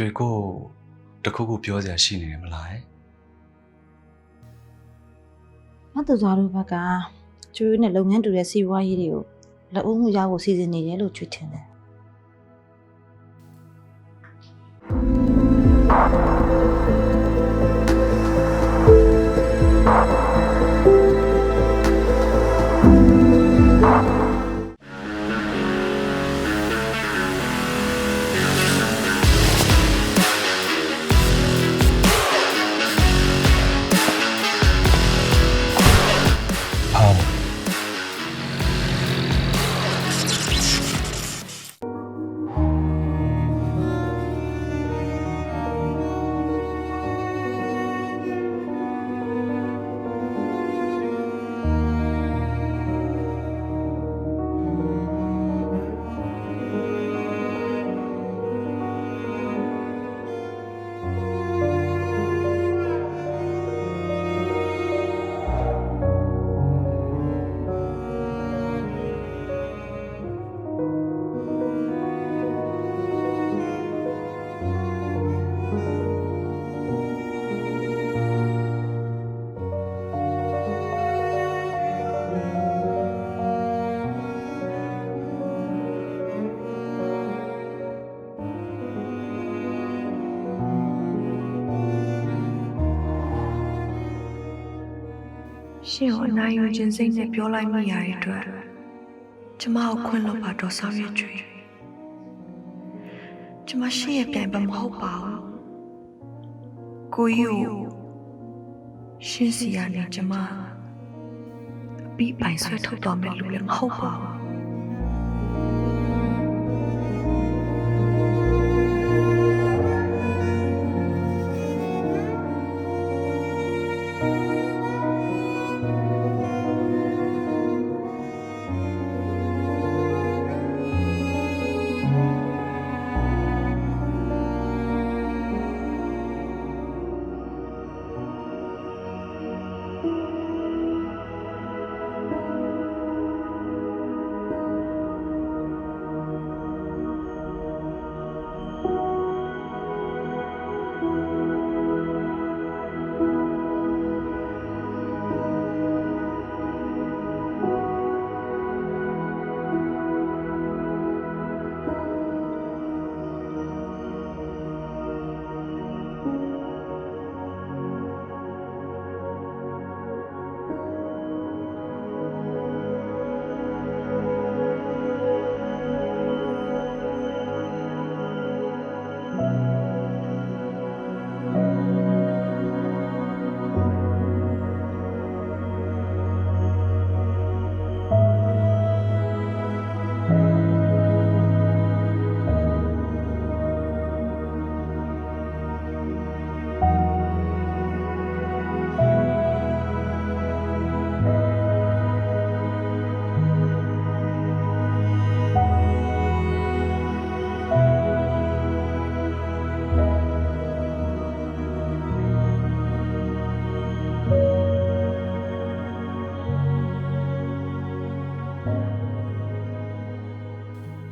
ကျွေကိုတခုခုပြောစရာရှိနေတယ်မလားဟဲ့မတူသွားတို့ဘက်ကကျွေးနဲ့လုပ်ငန်းတူတဲ့စီးပွားရေးတွေကိုလက်ဦးမှုရဖို့စီစဉ်နေတယ်လို့ကျွေးထင်တယ် ရှင်ကိုအနိုင်ယူခြင်းစိတ်နဲ့ပြောလိုက်မိရတဲ့အတွက်ကျမကိုခွင့်လွှတ်ပါတော့ဆောင်ရွက်ကြွေကျမရှင်ရဲ့ပြိုင်ပဲမဟုတ်ပါဘူးကိုကြီးကိုရှင်စီရနေကျမအပြီးပိုင်ဆွဲထုတ်တော်မယ်လို့လည်းမဟုတ်ပါဘူး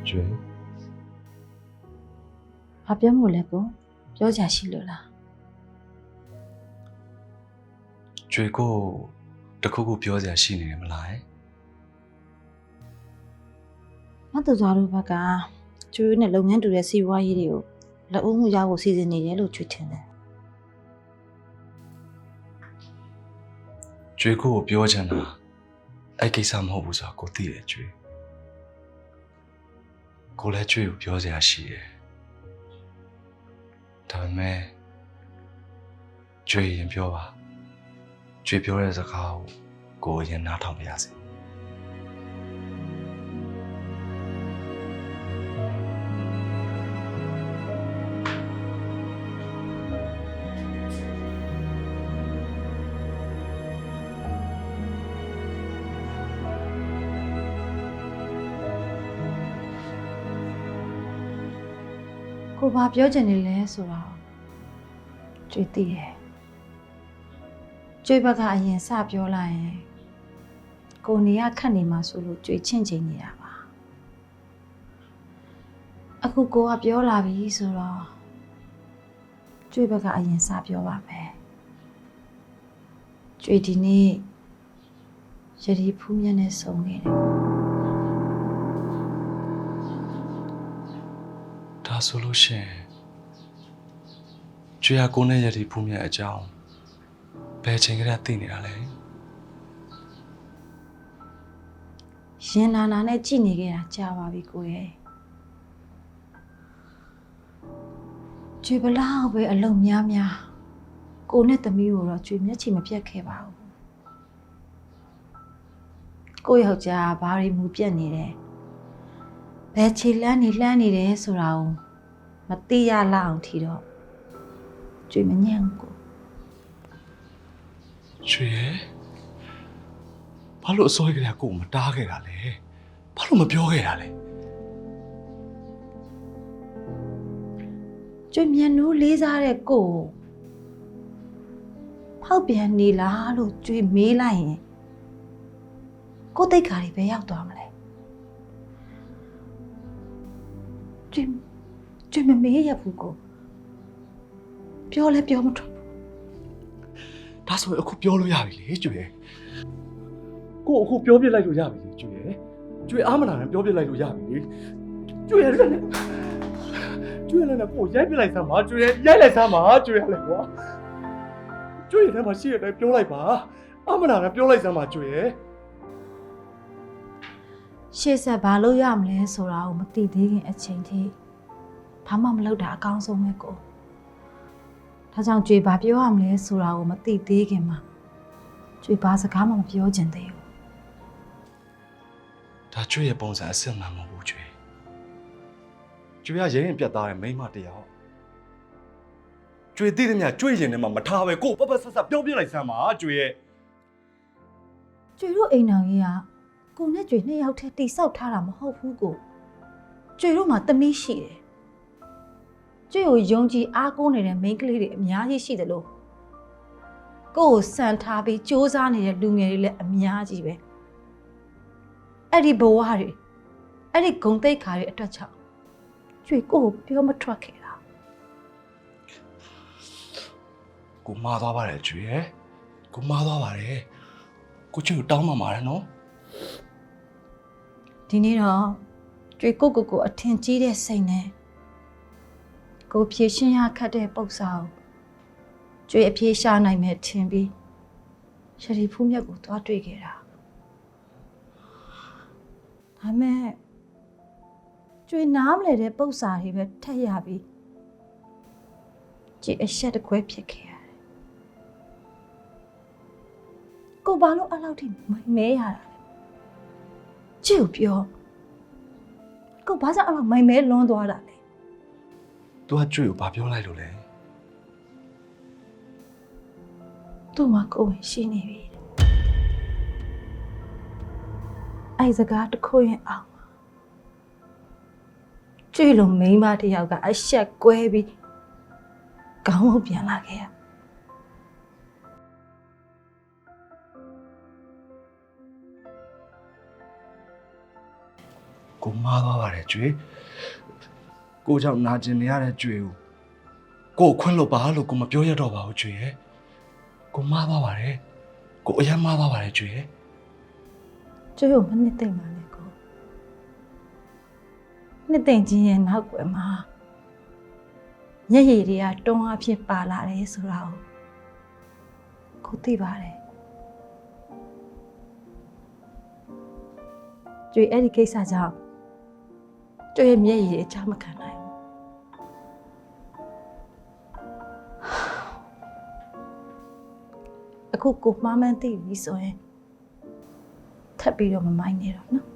ကျွေဘာပြောမို့လဲကိုပြောချင်ရှိလို့လားကျွေကိုတခုခုပြောစရာရှိနေတယ်မလားဟဲ့မတူသွားတို့ဘက်ကကျွေးနဲ့လုပ်ငန်းတူတဲ့စီးပွားရေးတွေကိုလက်ဦးမှုရဖို့စီစဉ်နေတယ်လို့ကျွေးထင်တယ်ကျွေကိုကိုပြောချင်တာအဲ့ကိစ္စမဟုတ်ဘူးဆိုတာကိုသိတယ်ကျွေ ကိုလည်းကျွေကိုပြောစရာရှိတယ်ဒါပေမဲ့ကျွေရင်ပြောပါကျွေပြောတဲ့စကားကိုကိုယ်ရင်နားထောင်ပါရစေ ကိုဘာပြောချင်နေလဲဆိုတော့ကျွေးသိတယ်ကျွေးဘက်ကအရင်စပြောလိုက်ရင်ကိုနေရခတ်နေမှာဆိုလို့ကျွေးချင့်ချိန်နေတာပါအခုကိုကပြောလာပြီဆိုတော့ကျွေးဘက်ကအရင်စပြောပါမယ်ကျွေးဒီနေ့ရည်ဖူးမြတ်နဲ့ဆုံနေတယ် ဒါဆိုလို့ရှရင်ကျွေးရကိုနဲ့ရည်ဖူးမြတ်အကြောင်းဘယ်ချိန်ကတည်းကသိနေတာလဲရင်နာနာနဲ့ကြည်နေခဲ့တာကြာပါပြီကိုရဲ့ကျွေးဘလောက်ပဲအလုံများများကိုနဲ့သမီးကိုတော့ကျွေးမျက်ချီမပြတ်ခဲ့ပါဘူးကိုယောက်ျားဘာတွေမူပြတ်နေတယ်ဘယ်ခြေလန်းနေလှမ်းနေတယ်ဆိုတာကို မသိရလောက်အောင်ထီတော့ကျွေးမညံ့ဘူးကိုကျွေးရဘာလို့အစိုးရကလေးကကို့ကိုမတားခဲ့တာလဲဘာလို့မပြောခဲ့တာလဲကျွေးမြန်နိုးလေးစားတဲ့ကိုကိုဖောက်ပြန်နေလားလို့ကျွေးမေးလိုက်ရင်ကိုယ်တိတ်ခါတွေပဲရောက်သွားမလဲ ကျွေးမမေးရဘူးကိုပြောလဲပြောမထွက်ဘူးဒါဆိုရင်အခုပြောလို့ရပြီလေကျွေးရကို့အခုပြောပြလိုက်လို့ရပြီလေကျွေးရကျွေးအားမနာနဲ့ပြောပြလိုက်လို့ရပြီလေကျွေးရလည်းနဲ့ကျွေးရလည်းနဲ့ကို့ရိုက်ပြလိုက်စမ်းပါကျွေးရရိုက်လိုက်စမ်းပါကျွေးရလည်းကွာကျွေးရထဲမှာရှိရတဲ့ပြောလိုက်ပါအားမနာနဲ့ပြောလိုက်စမ်းပါကျွေးရရှေ့ဆက်ဘာလို့ရမလဲဆိုတာကိုမသိသေးခင်အချိန်ထိ ဘာမှမလုပ်တာအကောင်းဆုံးပဲကိုဒါကြောင့်ကြွေဘာပြောရမလဲဆိုတာကိုမသိသေးခင်မှာကြွေဘာစကားမှမပြောချင်သေးဘူးဒါကျွေးရဲ့ပုံစံအစစ်မှန်မဟုတ်ဘူးကျွေးကျွေးကရဲရင်ပြတ်သားတဲ့မိန်းမတစ်ယောက်ကျွေးသိတဲ့မြကျွေးရင်ထဲမှာမထားပဲကို့ပပဆက်ဆက်ပြောပြလိုက်စမ်းပါကျွေးရဲ့ကြွေတို့အိမ်တော်ကြီးကကိုနဲ့ကြွေနှစ်ယောက်တည်းတိဆောက်ထားတာမဟုတ်ဘူးကိုကြွေတို့မှာတမီးရှိတယ် ကြွေကိုယုံကြည်အားကိုးနေတဲ့မိန်းကလေးတွေအများကြီးရှိတယ်လို့ကိုကိုစံထားပြီးစူးစမ်းနေတဲ့လူငယ်တွေလည်းအများကြီးပဲအဲ့ဒီဘဝတွေအဲ့ဒီဂုံတိတ်ခါတွေအတွက်ကြောင့်ကြွေကိုကိုပြောမထွက်ခဲ့တာကိုမာသွားပါတယ်ကျွေးရဲ့ကိုမာသွားပါတယ်ကိုကျွေးကိုတောင်းမှမှာတယ်နော်ဒီနေ့တော့ကြွေကိုကိုကိုအထင်ကြီးတဲ့စိတ်နဲ့ ကိုဖြည့်ရှင်းရခတ်တဲ့ပု္ပ္ပစာကိုကြွေအပြေးရှာနိုင်မဲ့ထင်ပြီးရှရီဖူးမြတ်ကိုသွားတွေ့ခဲ့တာဒါမဲ့ကြွေနားမလဲတဲ့ပု္ပ္ပစာတွေပဲထက်ရပြီးကြည်အဆက်တစ်ခွဲဖြစ်ခဲ့ရတယ်ကိုဘာလို့အဲ့လောက်ထိမိုင်မဲရတာလဲကြည့်ကိုပြောကိုဘာကြောင့်အဲ့လိုမိုင်မဲလွန်းသွားတာလဲ သူကကျွေးကိုဘာပြောလိုက်လို့လဲသူ့မှာကိုယ်ဝင်ရှိနေပြီတဲ့အဲ့စကားတစ်ခုရင်အောင်ကြည့်လို့မိန်းမတစ်ယောက်ကအဆက်ကွဲပြီးကောင်းဖို့ပြန်လာခဲ့ရကိုမာသွားပါတယ်ကျွေး ကိုကြောင့်နာကျင်နေရတဲ့ကျွေးကိုကိုခွင့်လို့ပါလို့ကိုမပြောရတော့ပါဘူးကျွေးရဲ့ကိုမာသွားပါတယ်ကိုအရင်မာသွားပါတယ်ကျွေးရဲ့ကျိုးကိုမနစ်သိမ့်ပါနဲ့ကိုနှစ်သိမ့်ခြင်းရဲ့နောက်ွယ်မှာညက်ရည်တွေကတွန်းအားဖြင့်ပါလာတယ်ဆိုတာကိုကိုသိပါတယ်ကျွေအဲ့ဒီကိစ္စကြောင့်ကျွေရဲ့မျက်ရည်တွေအချမခံနိုင် အခုကိုမှားမှန်းသိပြီဆိုရင်ထပ်ပြီးတော့မမိုင်းနဲ့တော့နော်